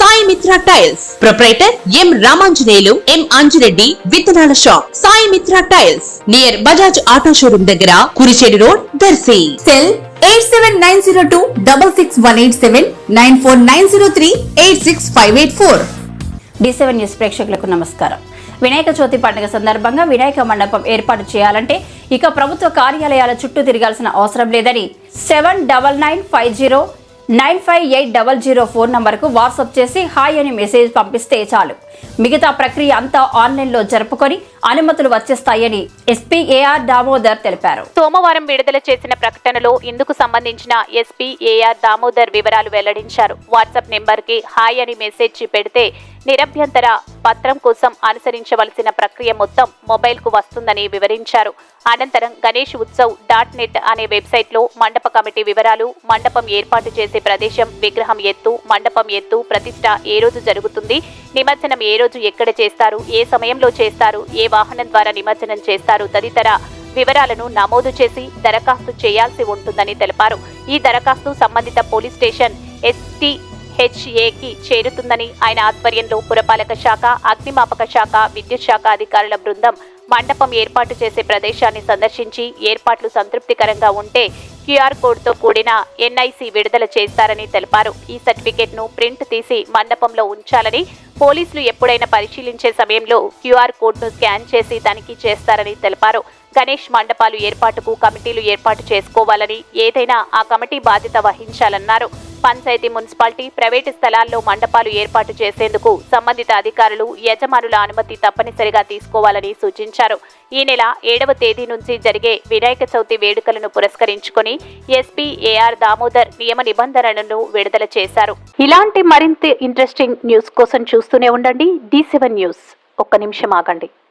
Sai Mitra tiles. Proprietor M Ramanjaneyulu M Anjireddy విత్తనాల shop. Sai Mitra tiles. Near Bajaj auto showroom దగ్గర Kurichedu road Darsi. Cell eight seven nine zero two double six one eight seven nine four nine zero three eight six five eight four. D seven news ప్రేక్షకులకు నమస్కారం. వినాయక చవితి పండుగ సందర్భంగా వినాయక మండపం ఏర్పాటు చేయాలంటే ఇక ప్రభుత్వ కార్యాలయాల చుట్టూ తిరగాల్సిన అవసరం లేదని seven double nine five zero nine five eight double zero phone నంబర్కు వాట్సాప్ చేసి హాయ్ అని మెసేజ్ పంపిస్తే చాలు. మిగతా ప్రక్రియ అంతా ఆన్లైన్లో జరుపుకొని అనుమతులు వచ్చేస్తాయని ఎస్పీ ఏఆర్ దామోదర్ తెలిపారు. సోమవారం విడుదల చేసిన ప్రకటనలో ఇందుకు సంబంధించిన ఎస్పీ ఏఆర్ దామోదర్ వివరాలు వెల్లడించారు. వాట్సాప్ నెంబర్కి హాయ్ అని మెసేజ్ పెడితే నిరభ్యంతర పత్రం కోసం అనుసరించవలసిన ప్రక్రియ మొత్తం మొబైల్కు వస్తుందని వివరించారు. అనంతరం గణేష్ ఉత్సవ్ డాట్ నెట్ అనే వెబ్సైట్లో మండప కమిటీ వివరాలు మండపం ఏర్పాటు చేసే ప్రదేశం విగ్రహం ఎత్తు మండపం ఎత్తు ప్రతిష్ట ఏ రోజు జరుగుతుంది నిమజ్జనం నిమజ్జనం ఏ రోజు ఎక్కడ చేస్తారు ఏ సమయంలో చేస్తారు ఏ వాహనం ద్వారా నిమజ్జనం చేస్తారు తదితర వివరాలను నమోదు చేసి దరఖాస్తు చేయాల్సి ఉంటుందని తెలిపారు. ఈ దరఖాస్తు సంబంధిత పోలీస్ స్టేషన్ ఎస్టీ హెచ్ఏకి చేరుతుందని ఆయన ఆధ్వర్యంలో పురపాలక శాఖ అగ్నిమాపక శాఖ విద్యుత్ శాఖ అధికారుల బృందం మండపం ఏర్పాటు చేసే ప్రదేశాన్ని సందర్శించి ఏర్పాట్లు సంతృప్తికరంగా ఉంటే క్యూఆర్ కోడ్తో కూడిన ఎన్ఐసి విడుదల చేస్తారని తెలిపారు. ఈ సర్టిఫికేట్ను ప్రింట్ తీసి మండపంలో ఉంచాలని పోలీసులు ఎప్పుడైనా పరిశీలించే సమయంలో క్యూఆర్ కోడ్ను స్కాన్ చేసి తనిఖీ చేస్తారని తెలిపారు. గణేష్ మండపాలు ఏర్పాటుకు కమిటీలు ఏర్పాటు చేసుకోవాలని ఏదైనా ఆ కమిటీ బాధ్యత వహించాలన్నారు. పంచాయతీ మున్సిపాలిటీ ప్రైవేటు స్థలాల్లో మండపాలు ఏర్పాటు చేసేందుకు సంబంధిత అధికారులు యజమానుల అనుమతి తప్పనిసరిగా తీసుకోవాలని సూచించారు. ఈ నెల ఏడవ తేదీ నుంచి జరిగే వినాయక చవితి వేడుకలను పురస్కరించుకొని ఎస్పీ ఏఆర్ దామోదర్ నియమ నిబంధనలను విడుదల చేశారు. ఇలాంటి మరింత ఇంట్రెస్టింగ్ న్యూస్ కోసం చూస్తూనే ఉండండి. D seven news. ఒక్క నిమిషం ఆగండి.